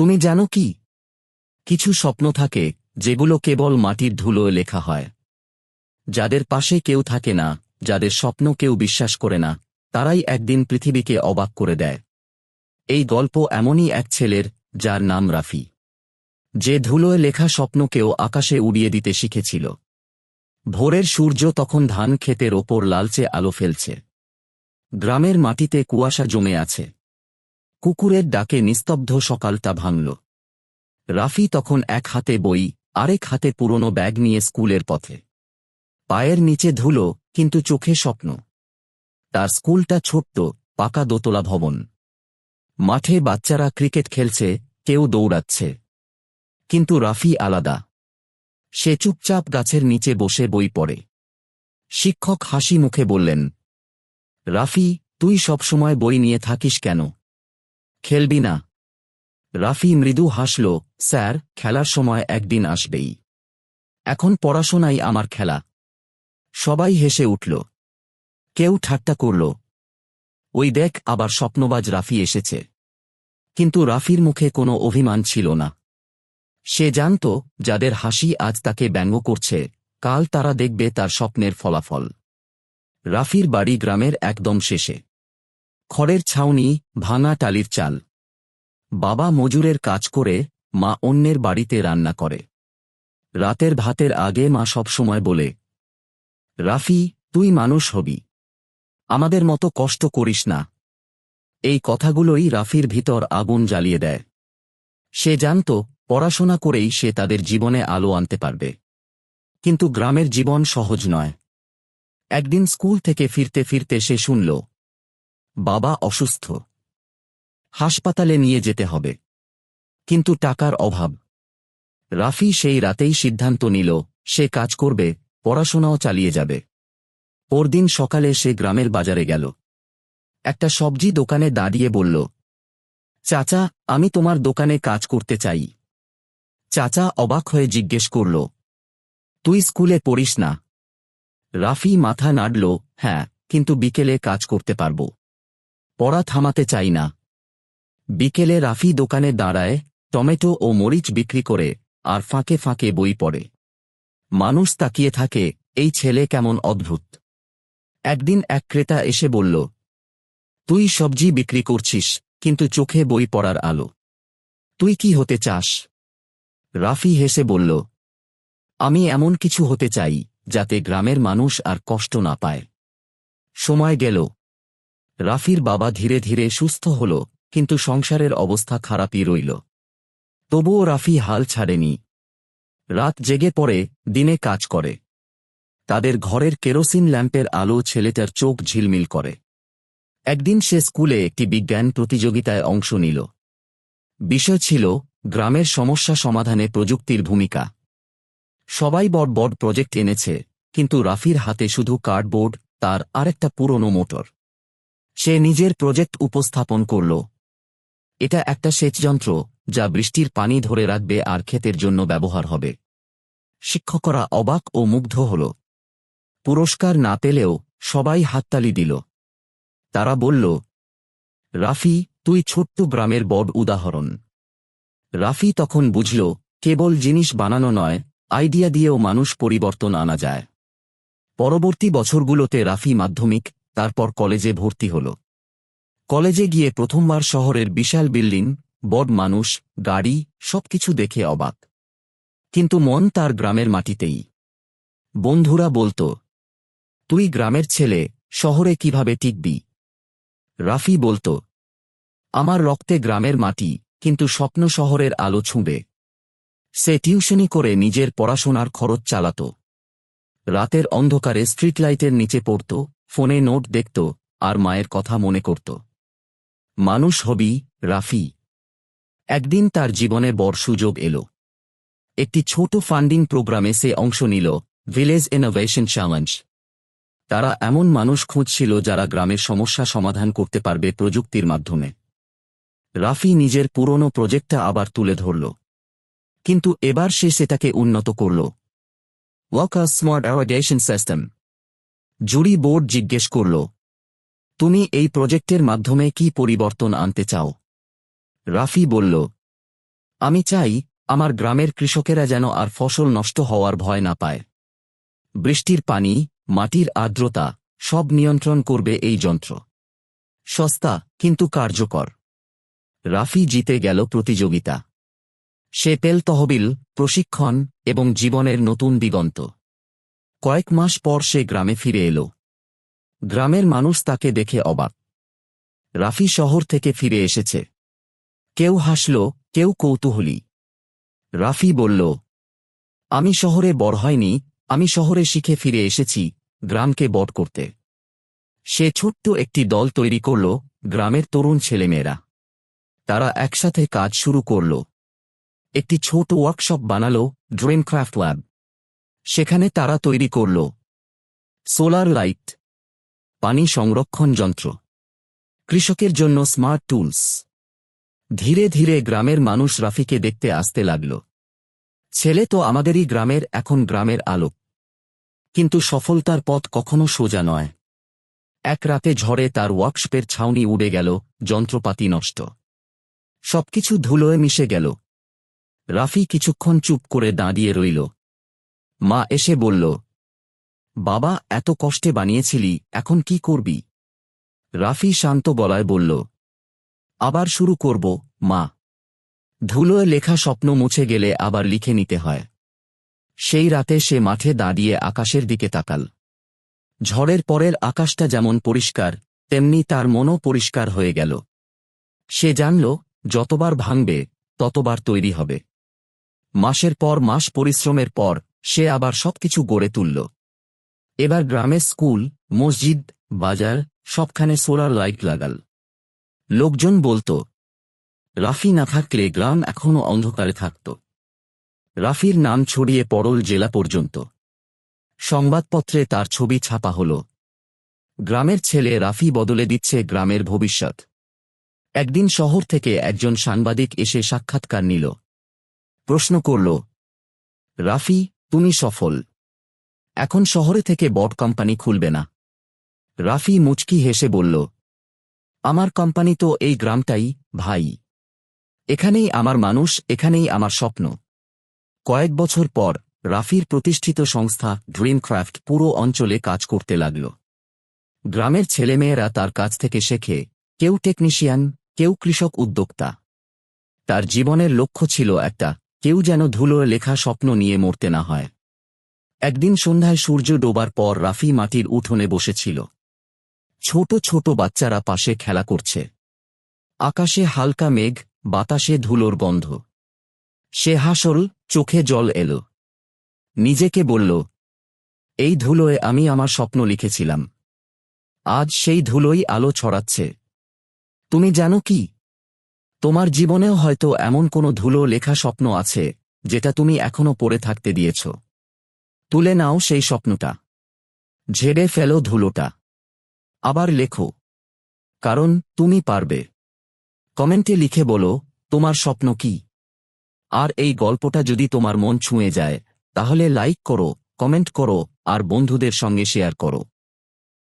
তুমি জানো কি? কিছু স্বপ্ন থাকে, যেগুলো কেবল মাটির ধুলোয় লেখা হয়। যাদের পাশে কেউ থাকে না, যাদের স্বপ্ন কেউ বিশ্বাস করে না, তারাই একদিন পৃথিবীকে অবাক করে দেয়। এই গল্প এমনই এক ছেলের, যার নাম রাফি। যে ধুলোয় লেখা স্বপ্নকেও আকাশে উড়িয়ে দিতে শিখেছিল। ভোরের সূর্য তখন ধান ক্ষেতের ওপর লালচে আলো ফেলছে। গ্রামের মাটিতে কুয়াশা জমে আছে। কুকুরের ডাকে নিস্তব্ধ সকালটা ভাঙল। রাফি তখন এক হাতে বই, আরেক হাতে পুরনো ব্যাগ নিয়ে স্কুলের পথে। পায়ের নিচে ধুলো, কিন্তু চোখে স্বপ্ন। তার স্কুলটা ছোট্ট, পাকা দোতলা ভবন। মাঠে বাচ্চারা ক্রিকেট খেলছে, কেউ দৌড়াচ্ছে। কিন্তু রাফি আলাদা। সে চুপচাপ গাছের নিচে বসে বই পড়ে। শিক্ষক হাসি মুখে বললেন, রাফি, তুই সবসময় বই নিয়ে থাকিস কেন? খেলবি না। রাফি মৃদু হাসল, স্যার, খেলার সময় একদিন আসবেই। এখন পড়াশোনাই আমার খেলা। সবাই হেসে উঠল। কেউ ঠাট্টা করল। ওই দেখ, আবার স্বপ্নবাজ রাফি এসেছে। কিন্তু রাফির মুখে কোনো অভিমান ছিল না। সে জানত, যাদের হাসি আজ তাকে ব্যঙ্গ করছে, কাল তারা দেখবে তার স্বপ্নের ফলাফল। রাফির বাড়ি গ্রামের একদম শেষে। খড়ের ছাউনি, ভাঙা টালির চাল। বাবা মজুরের কাজ করে, মা অন্যের বাড়িতে রান্না করে। রাতের ভাতের আগে মা সবসময় বলে, রাফি, তুই মানুষ হবি। আমাদের মতো কষ্ট করিস না। এই কথাগুলোই রাফির ভিতর আগুন জ্বালিয়ে দেয়। সে জানত, পড়াশোনা করেই সে তাদের জীবনে আলো আনতে পারবে। কিন্তু গ্রামের জীবন সহজ নয়। একদিন স্কুল থেকে ফিরতে ফিরতে সে শুনল বাবা অসুস্থ। হাসপাতালে নিয়ে যেতে হবে। কিন্তু টাকার অভাব। রাফি সেই রাতেই সিদ্ধান্ত নিল, সে কাজ করবে, পড়াশোনাও চালিয়ে যাবে। পরদিন সকালে সে গ্রামের বাজারে গেল। একটা সবজি দোকানে দাঁড়িয়ে বলল, চাচা, আমি তোমার দোকানে কাজ করতে চাই। চাচা অবাক হয়ে জিজ্ঞেস করল, তুই স্কুলে পড়িস না? রাফি মাথা নাড়ল হ্যাঁ কিন্তু বিকেলে কাজ করতে পারব। পড়া থামাতে চাই না। বিকেলে রাফি দোকানে দাঁড়ায়, টমেটো ও মরিচ বিক্রি করে, আর ফাঁকে ফাঁকে বই পড়ে। মানুষ তাকিয়ে থাকে, এই ছেলে কেমন অদ্ভুত। একদিন এক ক্রেতা এসে বলল, তুই সবজি বিক্রি করছিস, কিন্তু চোখে বই পড়ার আলো। তুই কি হতে চাস? রাফি হেসে বলল, আমি এমন কিছু হতে চাই, যাতে গ্রামের মানুষ আর কষ্ট না পায়। সময় গেল রাফির বাবা ধীরে ধীরে সুস্থ হল, কিন্তু সংসারের অবস্থা খারাপই রইল। তবুও রাফি হাল ছাড়েনি। রাত জেগে পড়ে, দিনে কাজ করে। তাদের ঘরের কেরোসিন ল্যাম্পের আলো ছেলেটার চোখ ঝিলমিল করে। একদিন সে স্কুলে একটি বিজ্ঞান প্রতিযোগিতায় অংশ নিল। বিষয় ছিল, গ্রামের সমস্যা সমাধানে প্রযুক্তির ভূমিকা। সবাই বড় বড় প্রজেক্ট এনেছে, কিন্তু রাফির হাতে শুধু কার্ডবোর্ড, তার আরেকটা পুরনো মোটর। সে নিজের প্রজেক্ট উপস্থাপন করল। এটা একটা সেচযন্ত্র, যা বৃষ্টির পানি ধরে রাখবে আর ক্ষেতের জন্য ব্যবহার হবে। শিক্ষকরা অবাক ও মুগ্ধ হল। পুরস্কার না পেলেও সবাই হাততালি দিল। তারা বলল, রাফি, তুই ছোট্ট গ্রামের বড় উদাহরণ। রাফি তখন বুঝল, কেবল জিনিস বানানো নয়, আইডিয়া দিয়েও মানুষ পরিবর্তন আনা যায়। পরবর্তী বছরগুলোতে রাফি মাধ্যমিক তারপর কলেজে ভর্তি হল। কলেজে গিয়ে প্রথমবার শহরের বিশাল বিল্ডিং, বড় মানুষ, গাড়ি, সবকিছু দেখে অবাক। কিন্তু মন তার গ্রামের মাটিতেই। বন্ধুরা বলতো, তুই গ্রামের ছেলে, শহরে কীভাবে টিকবি? রাফি বলতো, আমার রক্তে গ্রামের মাটি, কিন্তু স্বপ্ন শহরের আলো ছুঁবে। সে টিউশনি করে নিজের পড়াশোনার খরচ চালাত। রাতের অন্ধকারে স্ট্রিট লাইটের নিচে পড়ত। ফোনে নোট দেখত আর মায়ের কথা মনে করত। মানুষ হবি রাফি। একদিন তার জীবনে বড় সুযোগ এল। একটি ছোট ফান্ডিং প্রোগ্রামে সে অংশ নিল, ভিলেজ ইনোভেশন চ্যালেঞ্জ। তারা এমন মানুষ খুঁজছিল যারা গ্রামের সমস্যা সমাধান করতে পারবে প্রযুক্তির মাধ্যমে। রাফি নিজের পুরনো প্রজেক্টটা আবার তুলে ধরল। কিন্তু এবার সে সেটাকে উন্নত করল। ওয়াকার স্মার্ট অ্যাওয়াডেশন সিস্টেম। জুরি বোর্ড জিজ্ঞেস করল, তুমি এই প্রজেক্টের মাধ্যমে কি পরিবর্তন আনতে চাও? রাফি বলল, আমি চাই আমার গ্রামের কৃষকেরা যেন আর ফসল নষ্ট হওয়ার ভয় না পায়। বৃষ্টির পানি, মাটির আর্দ্রতা, সব নিয়ন্ত্রণ করবে এই যন্ত্র। সস্তা, কিন্তু কার্যকর। রাফি জিতে গেল প্রতিযোগিতা। সে পেল তহবিল, প্রশিক্ষণ এবং জীবনের নতুন দিগন্ত। কয়েক মাস পর সে গ্রামে ফিরে এল। গ্রামের মানুষ তাকে দেখে অবাক। রাফি শহর থেকে ফিরে এসেছে। কেউ হাসল, কেউ কৌতূহলী। রাফি বলল, আমি শহরে বড় হয়নি, আমি শহরে শিখে ফিরে এসেছি, গ্রামকে বট করতে। সে ছোট্ট একটি দল তৈরি করল, গ্রামের তরুণ ছেলেমেয়েরা। তারা একসাথে কাজ শুরু করল। একটি ছোট ওয়ার্কশপ বানালো ড্রিম ক্রাফট ল্যাব সেখানে তারা তৈরি করল। সোলার লাইট, পানি সংরক্ষণ যন্ত্র, কৃষকের জন্য স্মার্ট টুলস। ধীরে ধীরে গ্রামের মানুষ রাফিকে দেখতে আসতে লাগল। ছেলে তো আমাদেরই গ্রামের, এখন গ্রামের আলোক। কিন্তু সফলতার পথ কখনো সোজা নয়। এক রাতে ঝড়ে তার ওয়ার্কশপের ছাউনি উড়ে গেল, যন্ত্রপাতি নষ্ট। সবকিছু ধুলোয় মিশে গেল। রাফি কিছুক্ষণ চুপ করে দাঁড়িয়ে রইল। মা এসে বলল, বাবা, এত কষ্টে বানিয়েছিলি, এখন কি করবি? রাফি শান্ত গলায় বলল, আবার শুরু করব, মা। ধুলোয় লেখা স্বপ্ন মুছে গেলে আবার লিখে নিতে হয়। সেই রাতে সে মাঠে দাঁড়িয়ে আকাশের দিকে তাকাল। ঝড়ের পরের আকাশটা যেমন পরিষ্কার, তেমনি তার মনও পরিষ্কার হয়ে গেল। সে জানল, যতবার ভাঙবে, ততবার তৈরি হবে। মাসের পর মাস, পরিশ্রমের পর সে আবার সবকিছু গড়ে তুলল। এবার গ্রামের স্কুল, মসজিদ, বাজার, সবখানে সোলার লাইট লাগাল। লোকজন বলতো, রাফি না থাকলে গ্রাম এখনও অন্ধকারে থাকত। রাফির নাম ছড়িয়ে পরল জেলা পর্যন্ত। সংবাদপত্রে তার ছবি ছাপা হল, গ্রামের ছেলে রাফি বদলে দিচ্ছে গ্রামের ভবিষ্যৎ। একদিন শহর থেকে একজন সাংবাদিক এসে সাক্ষাৎকার নিল। প্রশ্ন করল, রাফি তুমি সফল। এখন শহরে থেকে বট কোম্পানি খুলবে না। রাফি মুচকি হেসে বলল, আমার কোম্পানি তো এই গ্রামটাই, ভাই। এখানেই আমার মানুষ, এখানেই আমার স্বপ্ন। কয়েক বছর পর, রাফির প্রতিষ্ঠিত সংস্থা ড্রিমক্রাফট পুরো অঞ্চলে কাজ করতে লাগল। গ্রামের ছেলেমেয়েরা তার কাছ থেকে শেখে, কেউ টেকনিশিয়ান, কেউ কৃষক উদ্যোক্তা। তার জীবনের লক্ষ্য ছিল একটা কেউ যেন ধুলোয় লেখা স্বপ্ন নিয়ে মরতে না হয়। একদিন সন্ধ্যায় সূর্য ডোবার পর রাফি মাটির উঠোনে বসেছিল। ছোট ছোট বাচ্চারা পাশে খেলা করছে। আকাশে হালকা মেঘ, বাতাসে ধুলোর গন্ধ। সে হাসল, চোখে জল এলো। নিজেকে বলল, এই ধুলোয় আমি আমার স্বপ্ন লিখেছিলাম। আজ সেই ধুলোই আলো ছড়াচ্ছে। তুমি জানো কি? তোমার জীবনেও হয়তো এমন কোনো ধুলো লেখা স্বপ্ন আছে, যেটা তুমি এখনও পড়ে থাকতে দিয়েছ। তুলে নাও সেই স্বপ্নটা। ঝেড়ে ফেলো ধুলোটা। আবার লেখো। কারণ তুমি পারবে। কমেন্টে লিখে বলো, তোমার স্বপ্ন কি? আর এই গল্পটা যদি তোমার মন ছুঁয়ে যায়, তাহলে লাইক করো, কমেন্ট করো, আর বন্ধুদের সঙ্গে শেয়ার করো।